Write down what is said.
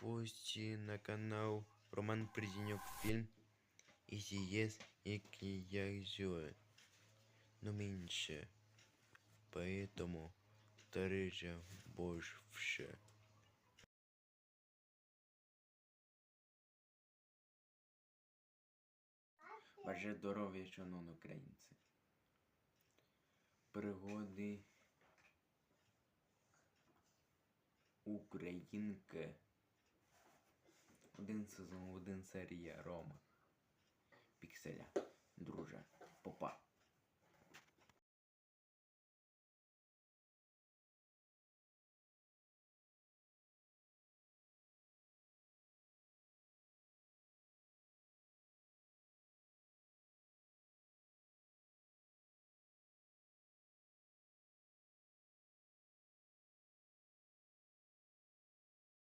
гості на канал Роман Придіньок фільм ІЗІС, який я зює. Но меньше. Поэтому тарижа больше. Бажаю здоров'я, шановні українці. Пригоди Українки. Один сезон, один серія Рома. Пікселя.